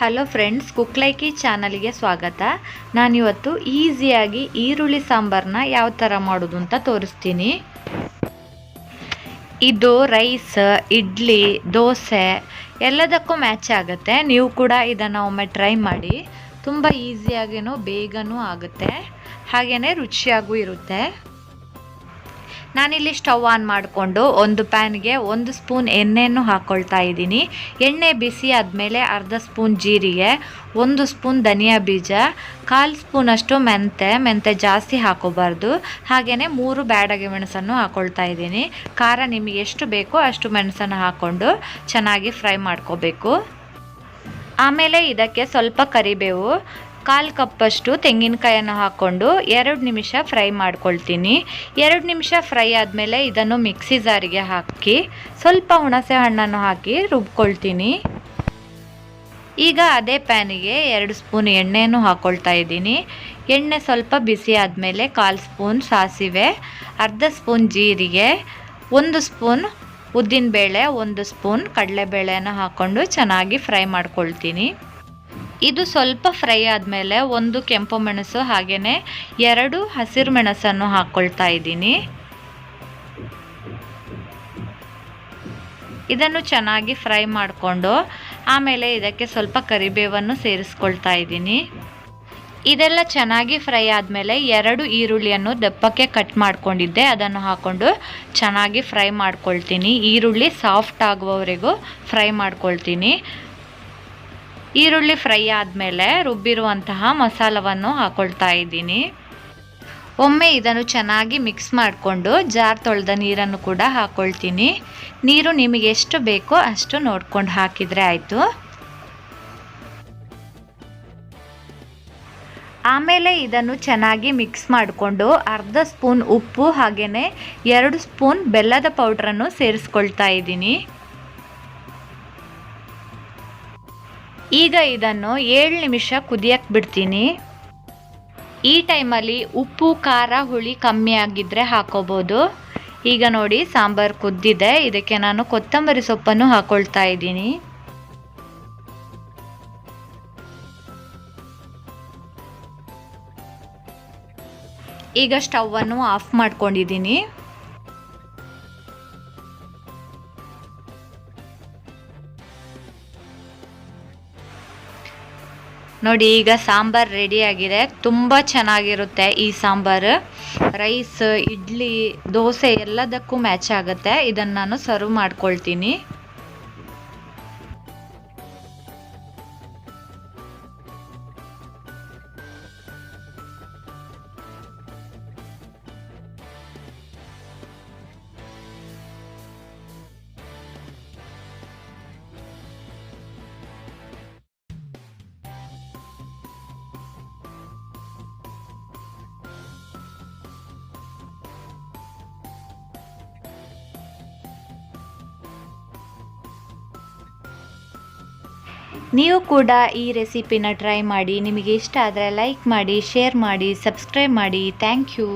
Hello friends, ಕುಕ್ಲೈಕಿ ಚಾನಲ್ಗೆ ಸ್ವಾಗತ. ನಾನಿವತ್ತು ಈಸಿಯಾಗಿ ಈರುಳ್ಳಿ ಸಾಂಬಾರನ್ನ ಯಾವ ಥರ ಮಾಡೋದು ಅಂತ ತೋರಿಸ್ತೀನಿ. ಇದು ರೈಸ್, ಇಡ್ಲಿ, ದೋಸೆ ಎಲ್ಲದಕ್ಕೂ ಮ್ಯಾಚ್ ಆಗುತ್ತೆ. ನೀವು ಕೂಡ ಇದನ್ನು ಒಮ್ಮೆ ಟ್ರೈ ಮಾಡಿ. ತುಂಬ ಈಸಿಯಾಗೇನೋ ಬೇಗನೂ ಆಗುತ್ತೆ. ಹಾಗೆಯೇ ರುಚಿಯಾಗೂ ಇರುತ್ತೆ. ನಾನಿಲ್ಲಿ ಸ್ಟವ್ ಆನ್ ಮಾಡಿಕೊಂಡು ಒಂದು ಪ್ಯಾನ್ಗೆ ಒಂದು ಸ್ಪೂನ್ ಎಣ್ಣೆಯನ್ನು ಹಾಕ್ಕೊಳ್ತಾ ಇದ್ದೀನಿ. ಎಣ್ಣೆ ಬಿಸಿ ಆದಮೇಲೆ ಅರ್ಧ ಸ್ಪೂನ್ ಜೀರಿಗೆ, ಒಂದು ಸ್ಪೂನ್ ಧನಿಯಾ ಬೀಜ, ಕಾಲು ಸ್ಪೂನಷ್ಟು ಮೆಂತೆ ಮೆಂತೆ ಜಾಸ್ತಿ ಹಾಕೋಬಾರ್ದು. ಹಾಗೆಯೇ ಮೂರು ಬ್ಯಾಡಗೆ ಮೆಣಸನ್ನು ಹಾಕ್ಕೊಳ್ತಾ ಇದ್ದೀನಿ. ಖಾರ ನಿಮಗೆ ಎಷ್ಟು ಬೇಕೋ ಅಷ್ಟು ಮೆಣಸನ್ನು ಹಾಕ್ಕೊಂಡು ಚೆನ್ನಾಗಿ ಫ್ರೈ ಮಾಡ್ಕೋಬೇಕು. ಆಮೇಲೆ ಇದಕ್ಕೆ ಸ್ವಲ್ಪ ಕರಿಬೇವು ಕಾಲು ಕಪ್ಪಷ್ಟು ತೆಂಗಿನಕಾಯನ್ನು ಹಾಕ್ಕೊಂಡು ಎರಡು ನಿಮಿಷ ಫ್ರೈ ಮಾಡ್ಕೊಳ್ತೀನಿ. ಎರಡು ನಿಮಿಷ ಫ್ರೈ ಆದಮೇಲೆ ಇದನ್ನು ಮಿಕ್ಸಿ ಜಾರಿಗೆ ಹಾಕಿ ಸ್ವಲ್ಪ ಹುಣಸೆ ಹಣ್ಣನ್ನು ಹಾಕಿ ರುಬ್ಕೊಳ್ತೀನಿ. ಈಗ ಅದೇ ಪ್ಯಾನಿಗೆ ಎರಡು ಸ್ಪೂನ್ ಎಣ್ಣೆಯನ್ನು ಹಾಕ್ಕೊಳ್ತಾ ಇದ್ದೀನಿ. ಎಣ್ಣೆ ಸ್ವಲ್ಪ ಬಿಸಿ ಆದಮೇಲೆ ಕಾಲು ಸ್ಪೂನ್ ಸಾಸಿವೆ, ಅರ್ಧ ಸ್ಪೂನ್ ಜೀರಿಗೆ, ಒಂದು ಸ್ಪೂನ್ ಉದ್ದಿನಬೇಳೆ, ಒಂದು ಸ್ಪೂನ್ ಕಡಲೆಬೇಳೆಯನ್ನು ಹಾಕ್ಕೊಂಡು ಚೆನ್ನಾಗಿ ಫ್ರೈ ಮಾಡ್ಕೊಳ್ತೀನಿ. ಇದು ಸ್ವಲ್ಪ ಫ್ರೈ ಆದಮೇಲೆ ಒಂದು ಕೆಂಪು ಮೆಣಸು ಹಾಗೆಯೇ ಎರಡು ಹಸಿರು ಮೆಣಸನ್ನು ಹಾಕ್ಕೊಳ್ತಾ ಇದ್ದೀನಿ. ಇದನ್ನು ಚೆನ್ನಾಗಿ ಫ್ರೈ ಮಾಡಿಕೊಂಡು ಆಮೇಲೆ ಇದಕ್ಕೆ ಸ್ವಲ್ಪ ಕರಿಬೇವನ್ನು ಸೇರಿಸ್ಕೊಳ್ತಾ ಇದ್ದೀನಿ. ಇದೆಲ್ಲ ಚೆನ್ನಾಗಿ ಫ್ರೈ ಆದಮೇಲೆ ಎರಡು ಈರುಳ್ಳಿಯನ್ನು ದಪ್ಪಕ್ಕೆ ಕಟ್ ಮಾಡಿಕೊಂಡಿದ್ದೆ. ಅದನ್ನು ಹಾಕ್ಕೊಂಡು ಚೆನ್ನಾಗಿ ಫ್ರೈ ಮಾಡ್ಕೊಳ್ತೀನಿ. ಈರುಳ್ಳಿ ಸಾಫ್ಟ್ ಆಗುವವರೆಗೂ ಫ್ರೈ ಮಾಡ್ಕೊಳ್ತೀನಿ. ಈರುಳ್ಳಿ ಫ್ರೈ ಆದಮೇಲೆ ರುಬ್ಬಿರುವಂತಹ ಮಸಾಲವನ್ನು ಹಾಕೊಳ್ತಾ ಇದ್ದೀನಿ. ಒಮ್ಮೆ ಇದನ್ನು ಚೆನ್ನಾಗಿ ಮಿಕ್ಸ್ ಮಾಡಿಕೊಂಡು ಜಾರ್ ತೊಳೆದ ನೀರನ್ನು ಕೂಡ ಹಾಕೊಳ್ತೀನಿ. ನೀರು ನಿಮಗೆ ಎಷ್ಟು ಬೇಕೋ ಅಷ್ಟು ನೋಡ್ಕೊಂಡು ಹಾಕಿದರೆ ಆಯಿತು. ಆಮೇಲೆ ಇದನ್ನು ಚೆನ್ನಾಗಿ ಮಿಕ್ಸ್ ಮಾಡಿಕೊಂಡು ಅರ್ಧ ಸ್ಪೂನ್ ಉಪ್ಪು ಹಾಗೆಯೇ ಎರಡು ಸ್ಪೂನ್ ಬೆಲ್ಲದ ಪೌಡ್ರನ್ನು ಸೇರಿಸ್ಕೊಳ್ತಾ ಇದ್ದೀನಿ. ಈಗ ಇದನ್ನು ಏಳು ನಿಮಿಷ ಕುದಿಯಕ್ಕೆ ಬಿಡ್ತೀನಿ. ಈ ಟೈಮಲ್ಲಿ ಉಪ್ಪು, ಖಾರ, ಹುಳಿ ಕಮ್ಮಿ ಆಗಿದ್ದರೆ ಹಾಕೋಬೋದು. ಈಗ ನೋಡಿ ಸಾಂಬಾರು ಕುದ್ದಿದೆ. ಇದಕ್ಕೆ ನಾನು ಕೊತ್ತಂಬರಿ ಸೊಪ್ಪನ್ನು ಹಾಕೊಳ್ತಾ ಇದ್ದೀನಿ. ಈಗ ಸ್ಟವನ್ನು ಆಫ್ ಮಾಡ್ಕೊಂಡಿದ್ದೀನಿ. ನೋಡಿ, ಈಗ ಸಾಂಬಾರು ರೆಡಿಯಾಗಿದೆ ತುಂಬ ಚೆನ್ನಾಗಿರುತ್ತೆ ಈ ಸಾಂಬಾರು. ರೈಸ್ ಇಡ್ಲಿ, ದೋಸೆ ಎಲ್ಲದಕ್ಕೂ ಮ್ಯಾಚ್ ಆಗುತ್ತೆ. ಇದನ್ನು ನಾನು ಸರ್ವ್ ಮಾಡ್ಕೊಳ್ತೀನಿ. ನೀವು ಕೂಡ ಈ ರೆಸಿಪಿನ ಟ್ರೈ ಮಾಡಿ, ನಿಮಗೆ ಇಷ್ಟ ಆದರೆ ಲೈಕ್ ಮಾಡಿ, ಶೇರ್ ಮಾಡಿ, ಸಬ್ಸ್ಕ್ರೈಬ್ ಮಾಡಿ. Thank you.